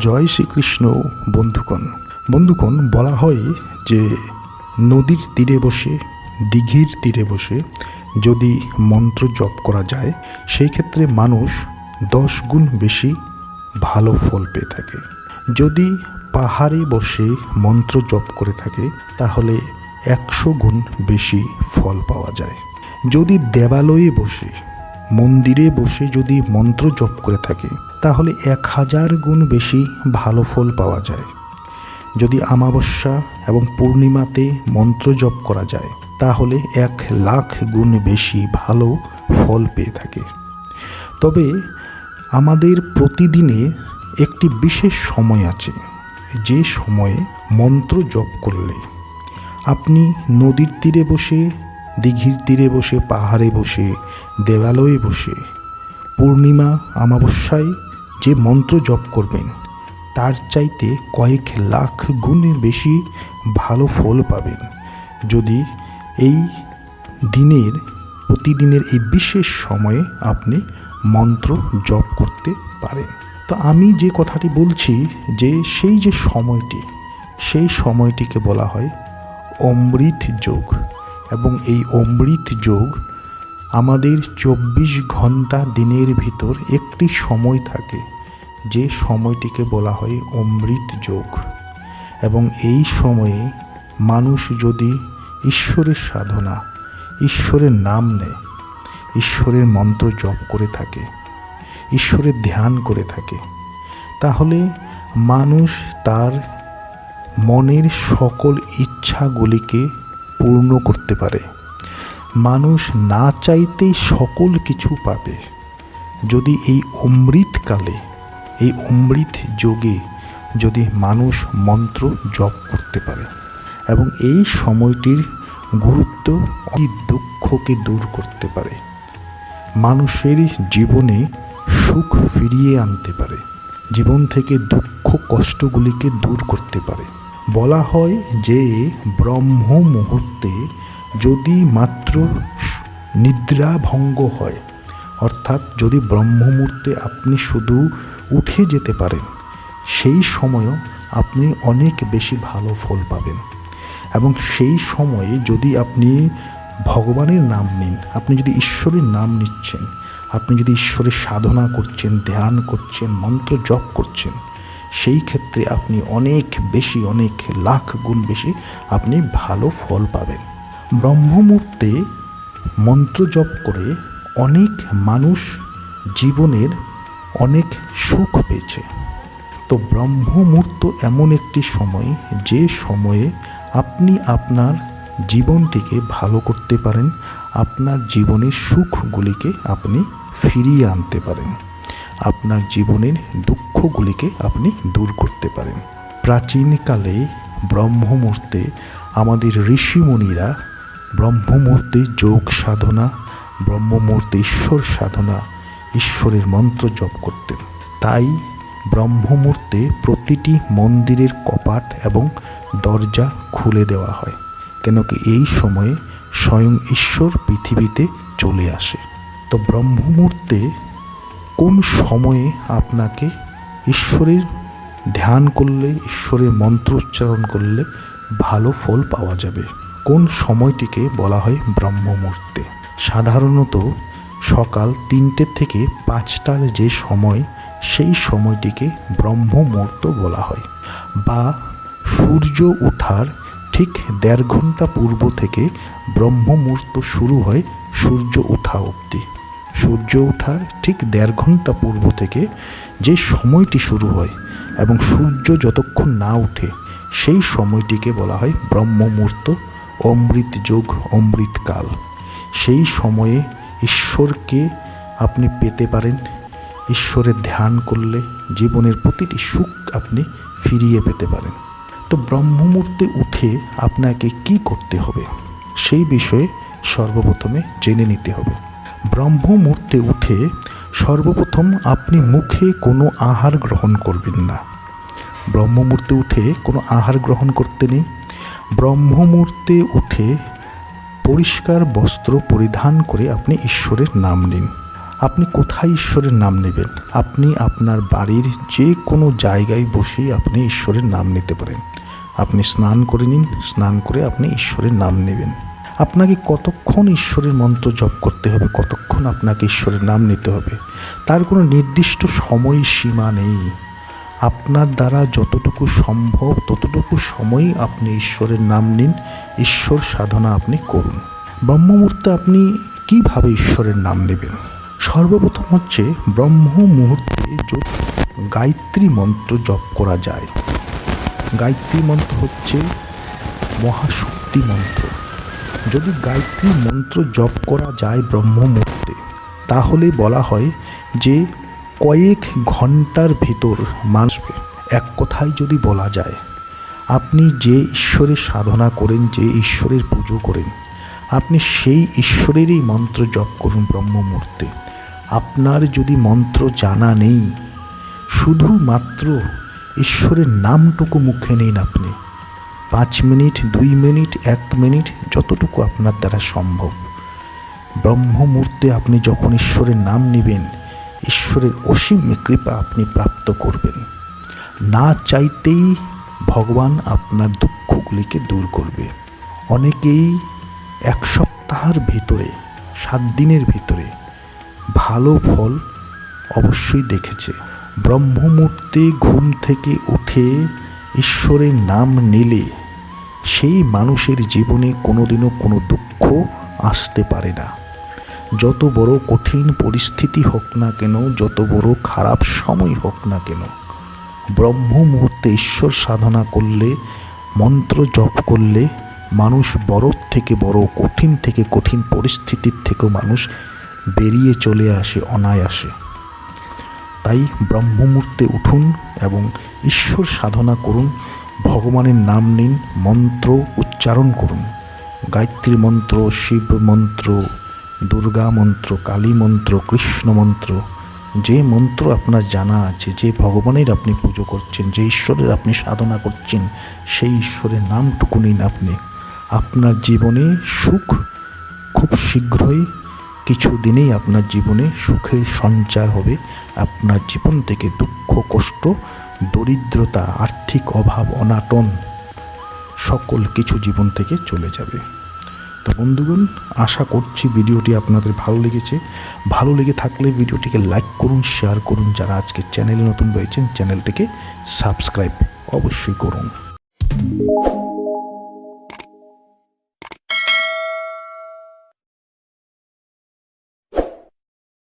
জয় শ্রীকৃষ্ণ, বন্ধুগণ। বন্ধুগণ, বলা হয় যে নদীর তীরে বসে, দিঘির তীরে বসে যদি মন্ত্র জপ করা যায়, সেই ক্ষেত্রে মানুষ দশ গুণ বেশি ভালো ফল পেয়ে থাকে। যদি পাহাড়ে বসে মন্ত্র জপ করে থাকে, তাহলে একশো গুণ বেশি ফল পাওয়া যায়। যদি দেবালয়ে বসে মন্দিরে বসে যদি মন্ত্র জপ করে থাকে, তাহলে এক হাজার গুণ বেশি ভালো ফল পাওয়া যায়। যদি আমাবস্যা এবং পূর্ণিমাতে মন্ত্র জপ করা যায়, তাহলে এক লাখ গুণ বেশি ভালো ফল পেয়ে থাকে। তবে আমাদের প্রতিদিনে একটি বিশেষ সময় আছে, যে সময়ে মন্ত্র জপ করলে আপনি নদীর তীরে বসে দিঘির তীরে বসে, পাহাড়ে বসে দেবালয়ে বসে। পূর্ণিমা আমাবস্যায় যে মন্ত্র জপ করবেন, তার চাইতে কয়েক লাখ গুণের বেশি ভালো ফল পাবেন। যদি এই দিনের, প্রতিদিনের এই বিশেষ সময়ে আপনি মন্ত্র জপ করতে পারেন। তো আমি যে কথাটি বলছি, যে সেই যে সময়টি, সেই সময়টিকে বলা হয় অমৃত যোগ। এবং এই অমৃত যোগ আমাদের চব্বিশ ঘণ্টা দিনের ভিতর একটি সময় থাকে, যে সময়টিকে বলা হয় অমৃত যোগ। এবং এই সময়ে মানুষ যদি ঈশ্বরের সাধনা, ঈশ্বরের নাম নেয়, ঈশ্বরের মন্ত্র জপ করে থাকে, ঈশ্বরের ধ্যান করে থাকে, তাহলে মানুষ তার মনের সকল ইচ্ছাগুলিকে পূর্ণ করতে পারে। মানুষ না চাইতেই সকল কিছু পাবে। যদি এই অমৃতকালে, এই অমৃত যোগে যদি মানুষ মন্ত্র জপ করতে পারে এবং এই সময়টির গুরুত্ব এই দুঃখকে দূর করতে পারে, মানুষের জীবনে সুখ ফিরিয়ে আনতে পারে, জীবন থেকে দুঃখ কষ্টগুলিকে দূর করতে পারে। বলা হয় যে ব্রহ্ম মুহূর্তে যদি মাত্র নিদ্রা ভঙ্গ হয়, অর্থাৎ যদি ব্রহ্ম মুহূর্তে আপনি শুধু উঠে যেতে পারেন, সেই সময়ও আপনি অনেক বেশি ভালো ফল পাবেন। এবং সেই সময়ে যদি আপনি ভগবানের নাম নিন, আপনি যদি ঈশ্বরের নাম নিচ্ছেন, আপনি যদি ঈশ্বরের সাধনা করছেন, ধ্যান করছেন, মন্ত্র জপ করছেন সেই ক্ষেত্রে আপনি অনেক বেশি, অনেক লাখ গুণ বেশি আপনি ভালো ফল পাবেন। ব্রহ্মমূর্তে মন্ত্র জপ করে অনেক মানুষ জীবনের অনেক সুখ পেয়েছে। তো ব্রহ্মমূর্ত এমন একটি সময়, যে সময়ে আপনি আপনার জীবনটিকে ভালো করতে পারেন, আপনার জীবনের সুখগুলিকে আপনি ফিরিয়ে আনতে পারেন। আপনার জীবনের দুঃখগুলিকে আপনি দূর করতে পারেন। প্রাচীনকালে ব্রহ্মমূর্তে আমাদের ঋষিমুনিরা ব্রহ্মমূর্তে যোগ সাধনা, ব্রহ্মমূর্তে ঈশ্বর সাধনা, ঈশ্বরের মন্ত্র জপ করতেন। তাই ব্রহ্মমূর্তে প্রতিটি মন্দিরের কপাট এবং দরজা খুলে দেওয়া হয়, কেন কি এই সময়ে স্বয়ং ঈশ্বর পৃথিবীতে চলে আসে। তো ব্রহ্মমূর্তে কোন সময়ে আপনাকে ঈশ্বরের ধ্যান করলে, ঈশ্বরের মন্ত্র উচ্চারণ করলে ভালো ফল পাওয়া যাবে? কোন সময়টিকে বলা হয় ব্রহ্মমূর্তে সাধারণত সকাল তিনটে থেকে পাঁচটার যে সময়, সেই সময়টিকে ব্রহ্মমুহূর্ত বলা হয় বা সূর্য ওঠার ঠিক দেড় ঘণ্টা পূর্ব থেকে ব্রহ্মমুহূর্ত শুরু হয় সূর্য ওঠা অবধি। সূর্য ওঠার ঠিক দেড় ঘণ্টা পূর্ব থেকে যে সময়টি শুরু হয় এবং সূর্য যতক্ষণ না ওঠে, সেই সময়টিকে বলা হয় ব্রহ্মমূর্ত, অমৃত যোগ অমৃতকাল সেই সময়ে ঈশ্বরকে আপনি পেতে পারেন। ঈশ্বরের ধ্যান করলে জীবনের প্রতিটি সুখ আপনি ফিরিয়ে পেতে পারেন। তো ব্রহ্মমূর্তে উঠে আপনাকে কি করতে হবে? সেই বিষয়ে সর্বপ্রথমে জেনে নিতে হবে। ব্রহ্মমূর্তে উঠে সর্বপ্রথম আপনি মুখে কোনো আহার গ্রহণ করবেন না। ব্রহ্মমূর্তে উঠে কোনো আহার গ্রহণ করতে নেই। ব্রহ্মমূর্তে উঠে পরিষ্কার বস্ত্র পরিধান করে আপনি ঈশ্বরের নাম নিন। আপনি কোথায় ঈশ্বরের নাম নেবেন? আপনি আপনার বাড়ির যে কোনো জায়গায় বসেই আপনি ঈশ্বরের নাম নিতে পারেন। আপনি স্নান করে নিন, স্নান করে আপনি ঈশ্বরের নাম নেবেন। আপনাকে কতক্ষণ ঈশ্বরের মন্ত্র জপ করতে হবে? কতক্ষণ আপনাকে ঈশ্বরের নাম নিতে হবে? তার কোনো নির্দিষ্ট সময় সীমা নেই। আপনার দ্বারা যতটুকু সম্ভব, ততটুকু সময়ই আপনি ঈশ্বরের নাম নিন। ঈশ্বর সাধনা আপনি করুন। ব্রহ্ম মুহূর্তে আপনি কীভাবে ঈশ্বরের নাম নেবেন? সর্বপ্রথম হচ্ছে ব্রহ্ম মুহূর্তে যদি গায়ত্রী মন্ত্র জপ করা যায়। গায়ত্রী মন্ত্র হচ্ছে মহাশক্তি মন্ত্র। যদি গায়ত্রী মন্ত্র জপ করা যায় ব্রহ্ম মুহূর্তে তাহলে বলা হয় যে কয়েক ঘণ্টার ভিতর মানুষ এক কথায় যদি বলা যায়, আপনি যে ঈশ্বরের সাধনা করেন, যে ঈশ্বরের পুজো করেন, আপনি সেই ঈশ্বরেরই মন্ত্র জপ করুন ব্রহ্ম মুহূর্তে আপনার যদি মন্ত্র জানা নেই, শুধুমাত্র ঈশ্বরের নামটুকু মুখে নিন আপনি। পাঁচ মিনিট, দুই মিনিট, এক মিনিট, যতটুকু আপনার দ্বারা সম্ভব। ব্রহ্ম মুহূর্তে আপনি যখন ঈশ্বরের নাম নেবেন, ঈশ্বরের অসীম কৃপা আপনি প্রাপ্ত করবেন। না চাইতেই ভগবান আপনার দুঃখগুলিকে দূর করবে। অনেকেই এক সপ্তাহের ভিতরে, সাত দিনের ভিতরে ভালো ফল অবশ্যই দেখেছে। ব্রহ্ম মুহূর্তে ঘুম থেকে উঠে ঈশ্বরের নাম নিলে সেই মানুষের জীবনে কোনোদিনও কোনো দুঃখ আসতে পারে না। যত বড় কঠিন পরিস্থিতি হোক না কেন, যত বড় খারাপ সময় হোক না কেন ব্রহ্ম মুহূর্তে ঈশ্বর সাধনা করলে, মন্ত্র জপ করলে মানুষ বড় থেকে বড়, কঠিন থেকে কঠিন পরিস্থিতির থেকেও মানুষ বেরিয়ে চলে আসে অনায়াসে। তাই ব্রহ্ম মুহূর্তে উঠুন এবং ঈশ্বর সাধনা করুন। ভগবানের নাম নিন, মন্ত্র উচ্চারণ করুন। গায়ত্রী মন্ত্র, শিব মন্ত্র, দুর্গা মন্ত্র, কালী মন্ত্র, কৃষ্ণ মন্ত্র, যে মন্ত্র আপনার জানা আছে, যে ভগবানের আপনি পুজো করছেন, যে ঈশ্বরের আপনি সাধনা করছেন, সেই ঈশ্বরের নামটুকু নিন আপনি। আপনার জীবনে সুখ খুব শীঘ্রই কিছু দিনেই আপনার জীবনে সুখের সঞ্চার হবে। আপনার জীবন থেকে দুঃখ, কষ্ট, দরিদ্রতা, আর্থিক অভাব, অনাটন সকল কিছু জীবন থেকে চলে যাবে। তো বন্ধুগণ, আশা করছি ভিডিওটি আপনাদের ভালো লেগেছে। ভালো লেগে থাকলে ভিডিওটিকে লাইক করুন, শেয়ার করুন। যারা আজকে চ্যানেলে নতুন রয়েছেন, চ্যানেলটিকে সাবস্ক্রাইব অবশ্যই করুন।